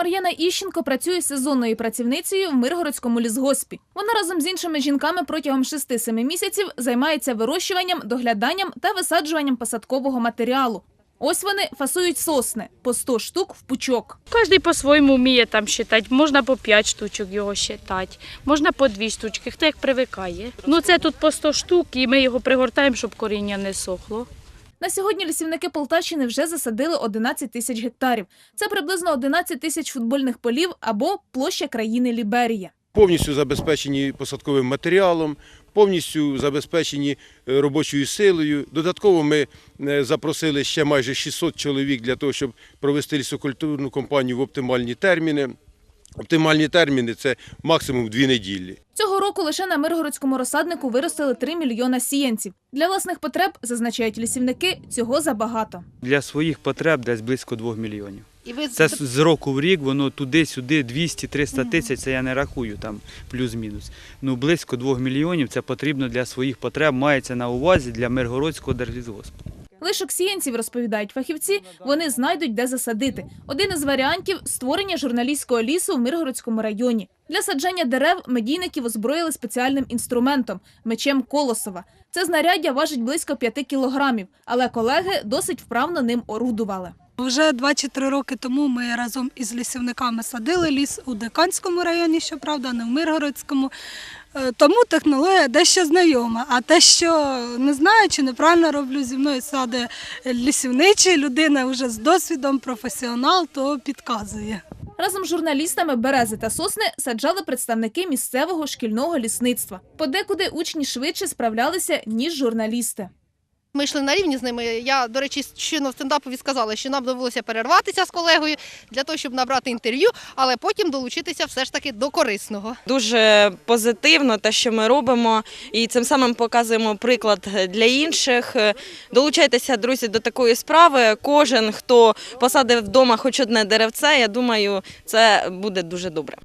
Мар'яна Іщенко працює сезонною працівницею в Миргородському лісгоспі. Вона разом з іншими жінками протягом 6-7 місяців займається вирощуванням, догляданням та висаджуванням посадкового матеріалу. Ось вони фасують сосни по 100 штук в пучок. Кожен по-своєму вміє там считати. Можна по 5 штучок його считати, можна по 2 штучки, хто як привикає. Ну це тут по 100 штук, і ми його пригортаємо, щоб коріння не сохло. На сьогодні лісівники Полтавщини вже засадили 11 тисяч гектарів. Це приблизно 11 тисяч футбольних полів або площа країни Ліберія. повністю забезпечені посадковим матеріалом, повністю забезпечені е, робочою силою. Додатково ми е, запросили ще майже 600 чоловік для того, щоб провести лісокультурну кампанію в оптимальні терміни. Оптимальні терміни це максимум дві неділі. Цього року лише на Миргородському розсаднику виростили 3 мільйона сіянців. Для власних потреб, зазначають лісівники, цього забагато. Для своїх потреб десь близько 2 мільйонів. І ви Це з з року в рік, воно туди-сюди 200-300 тисяч, це я не рахую там плюс-мінус. Ну близько 2 мільйонів це потрібно для своїх потреб, мається на увазі для Миргородського держлісгоспу. Лишок сіянців, розповідають фахівці, вони знайдуть, де засадити. Один із варіантів – створення журналістського лісу в Миргородському районі. Для саджання дерев медійників озброїли спеціальним інструментом – мечем Колосова. Це знаряддя важить близько 5 кілограмів, але колеги досить вправно ним орудували. Вже 2-3 роки тому ми разом із лісівниками садили ліс у Диканському районі, щоправда, не в Миргородському. Е, Тому технологія дещо знайома. А те, що не знаю, чи неправильно роблю зі мною сади лісівничий, людина вже з досвідом, професіонал, то підказує. Разом з журналістами берези та сосни саджали представники місцевого шкільного лісництва. Подекуди учні швидше справлялися, ніж журналісти. Ми йшли на рівні з ними. Я, до речі, щойно в стендапові сказала, що нам довелося перерватися з колегою для того, щоб набрати інтерв'ю, але потім долучитися все ж таки до корисного. Дуже позитивно те, що ми робимо, і цим самим показуємо приклад для інших. Долучайтеся, друзі, до такої справи. Кожен, хто посадив вдома хоч одне деревце, я думаю, це буде дуже добре.